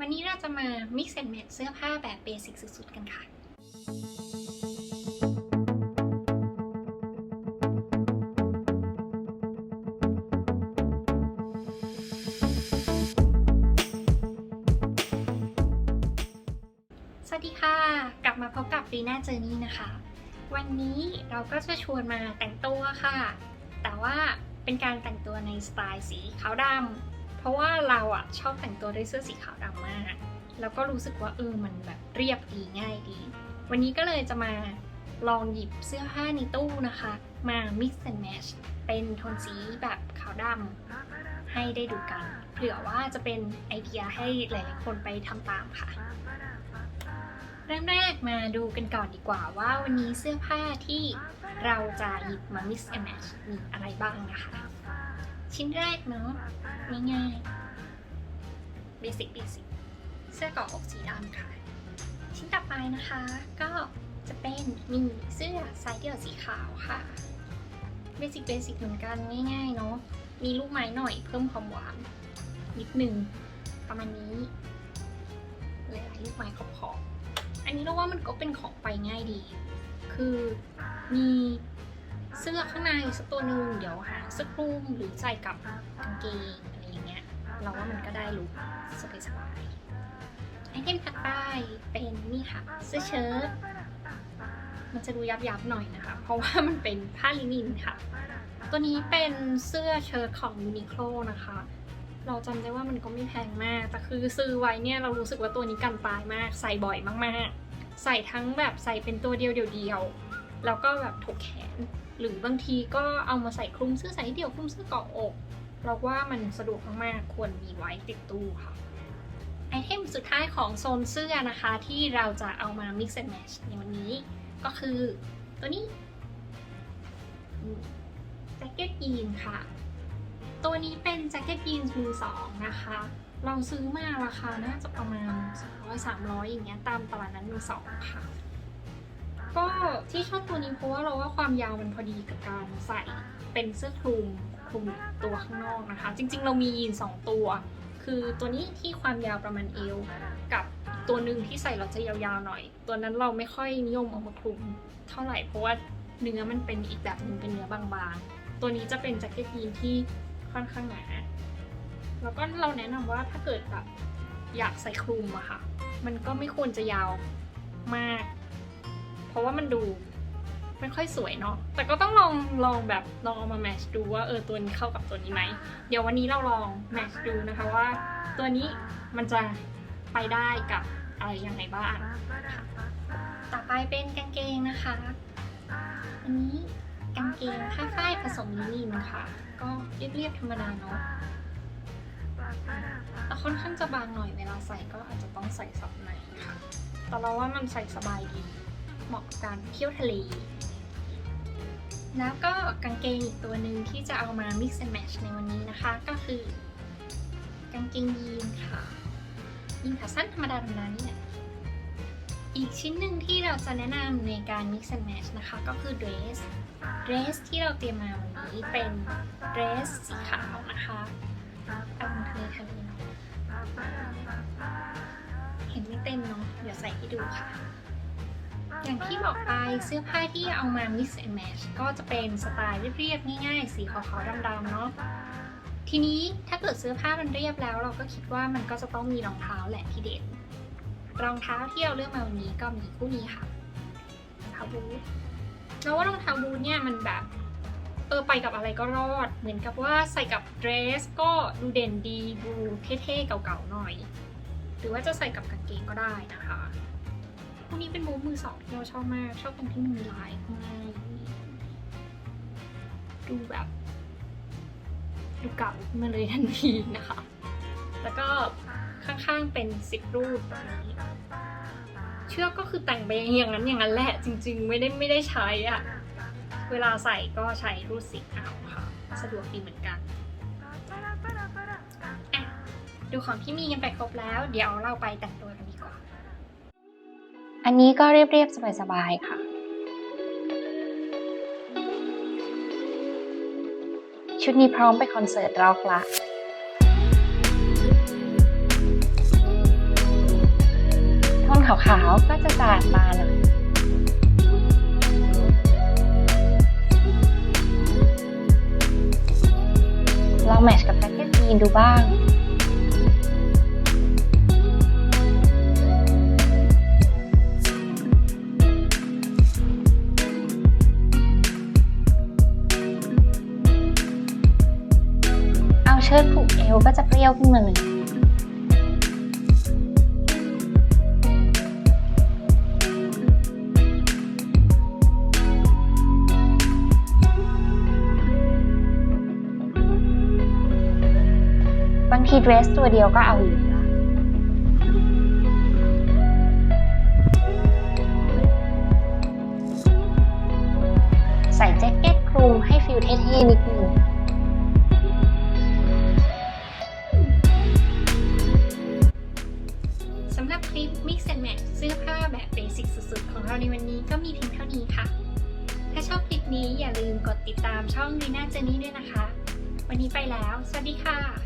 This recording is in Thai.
วันนี้เราจะมา mix and match เสื้อผ้าแบบเบสิกสุดๆ กันค่ะ สวัสดีค่ะ กลับมาพบกับรีน่าเจอนี่นะคะ วันนี้เราก็จะชวนมาแต่งตัวค่ะ แต่ว่าเป็นการแต่งตัวในสไตล์สีขาวดำ ราะว่าเราอะชอบแต่งตัวด้วยเสื้อสีขาวดำมาก แล้วก็รู้สึกว่าเออมันแบบเรียบดีง่ายดี วันนี้ก็เลยจะมาลองหยิบเสื้อผ้าในตู้นะคะ มา mix and match เป็นโทนสีแบบขาวดำให้ได้ดูกัน เผื่อว่าจะเป็นไอเดียให้หลายๆคนไปทำตามค่ะ เริ่มแรกมาดูกันก่อนดีกว่าว่าวันนี้เสื้อผ้าที่เราจะหยิบมา mix and match มีอะไรบ้างนะคะ ชิ้นแรกเนาะง่ายๆ basic basic เสื้อเกราะอกสีดำค่ะ ชิ้นต่อไปนะคะ ก็จะเป็นมีเสื้อสายเดี่ยวสีขาวค่ะ basic basic เหมือนกันง่ายๆเนาะมีลูกไม้หน่อยเพิ่มความหวาน นิดนึงประมาณนี้หลายๆลูกไม้ขอบๆอันนี้เราว่ามันก็เป็นของไปง่ายดี คือมี เสื้อข้างในสักตัวหนึ่งเดี๋ยวหาสื้อคลุมหรือใส่กับกางเกงอะไรอย่างเงี้ย เราว่ามันก็ได้ลุคสบายๆไอเทมถัดไปเป็นนี่ค่ะเสื้อเชิ้ตมันจะดูยับๆหน่อยนะคะ เพราะว่ามันเป็นผ้าลินินค่ะ ตัวนี้เป็นเสื้อเชิ้ตของ Uniqlo นะคะ เราจำได้ว่ามันก็ไม่แพงมาก แต่คือซื้อไว้เนี่ยเรารู้สึกว่าตัวนี้กันตายมาก ใส่บ่อยมากๆ ใส่ทั้งแบบใส่เป็นตัวเดียวเดียวแล้วก็แบบถกแขน หรือบางทีก็เอามาใส่คลุมเสื้อใส่เดี่ยวคลุมเสื้อเกาะอกเราว่ามันสะดวกมากๆควรมีไว้ติดตู้ค่ะไอเทมสุดท้ายของโซนเสื้อนะคะที่เราจะเอามา mix and match ในวันนี้ ก็คือตัวนี้แจ็คเก็ตยีนค่ะ ตัวนี้เป็นแจ็คเก็ตยีนส์มือสองนะคะ เราซื้อมาราคาน่าจะประมาณ200 300 อย่างเงี้ยตามตลาดนั้นมือสองค่ะ ก็ที่ชอบตัวนี้เพราะว่าเราว่าความยาวมันพอดีกับการใส่เป็นเสื้อคลุมคลุมตัวข้างนอกนะคะ จริง ๆ เรามียีนสองตัว คือตัวนี้ที่ความยาวประมาณเอวกับตัวหนึ่งที่ใส่เราจะยาวๆหน่อย ตัวนั้นเราไม่ค่อยนิยมเอามาคลุมเท่าไหร่เพราะว่าเนื้อมันเป็นอีกแบบหนึงเป็นเนื้อบางๆ ตัวนี้จะเป็นแจ็คเก็ตยีนที่ค่อนข้างหนาแล้วก็เราแนะนำว่าถ้าเกิดแบบอยากใส่คลุมอะค่ะ มันก็ไม่ควรจะยาวมาก ราะว่ามันดูไม่ค่อยสวยเนาะ แต่ก็ต้องลองลองแบบลองเอามาแมชดูว่าเออตัวนี้เข้ากับตัวนี้ไหม เดี๋ยววันนี้เราลองแมชดูนะคะว่า ตัวนี้มันจะไปได้กับอะไรยังไงบ้างต่อไปเป็นกางเกงนะคะ อันนี้กางเกงผ้าฝ้ายผสมลินินค่ะก็เรียบๆธรรมดาเนาะแต่ค่อนข้างจะบางหน่อยเวลาใส่ก็อาจจะต้องใส่ซับในค่ะ แต่เราว่ามันใส่สบายดี เหมาะกับการเที่ยวทะเล แล้วก็กางเกงอีกตัวหนึ่งที่จะเอามา mix and match ในวันนี้นะคะ ก็คือกางเกงยีนค่ะ ยีนขาสั้นธรรมดาธรรมดานี่แหละอีกชิ้นหนึ่งที่เราจะแนะนำในการ mix and match นะคะ ก็คือ dress dress ที่เราเตรียมมาวันนี้เป็น dress สีขาวนะคะเอาทะเลทะเลเห็นไม่เต็มเนาะเดี๋ยวใส่ให้ดูค่ะ อย่างที่บอกไปเสื้อผ้าที่เอามา mix and match ก็จะเป็นสไตล์เรียบๆง่ายๆ สีขาวๆดำๆเนาะทีนี้ถ้าเกิดเสื้อผ้ามันเรียบแล้ว เราก็คิดว่ามันก็จะต้องมีรองเท้าแหละที่เด่นรองเท้าที่เราเลือกมาวันนี้ก็มีคู่นี้ค่ะรองเท้าบูทเราว่ารองเท้าบูทเนี่ยมันแบบเออไปกับอะไรก็รอด เหมือนกับว่าใส่กับเดรสก็ดูเด่นดีดูเท่ๆเก่าๆหน่อย หรือว่าจะใส่กับกางเกงก็ได้นะคะ วกนี้เป็นมูฟมือสองที่เราชอบมาก ชอบตรงที่มันมีลายข้างในดูแบบ ดูเก่ามาเลยทันทีนะคะ แล้วก็ข้างๆเป็นสิบรูปแบบนี้เชือกก็คือแต่งไปอย่างนั้นอย่างนั้นแหละจริง ๆ ไม่ได้ไม่ได้ใช้อะเวลาใส่ก็ใช้รูดซิปเอาค่ะ สะดวกดีเหมือนกันดูของที่มีกันไปครบแล้ว เดี๋ยวเราไปแต่งตัวกันดีกว่า อันนี้ก็เรียบๆสบายๆค่ะ ชุดนี้พร้อมไปคอนเสิร์ตรอกละขาวๆก็จะจางตาหน่อยลองแมชกับแจ็คเก็ตยีนดูบ้าง รี้ยวขึ้นมาเลยบางทีเดรสตัวเดียวก็เอาอยู่แล้วใส่แจ็คเก็ตคลุมให้ฟิลเท่ๆนิดนึง แบบเบสิกสุดๆ ของเราในวันนี้ก็มีเพียงเท่านี้ค่ะ ถ้าชอบคลิปนี้อย่าลืมกดติดตามช่องดีน่าเจนี่ด้วยนะคะ วันนี้ไปแล้ว สวัสดีค่ะ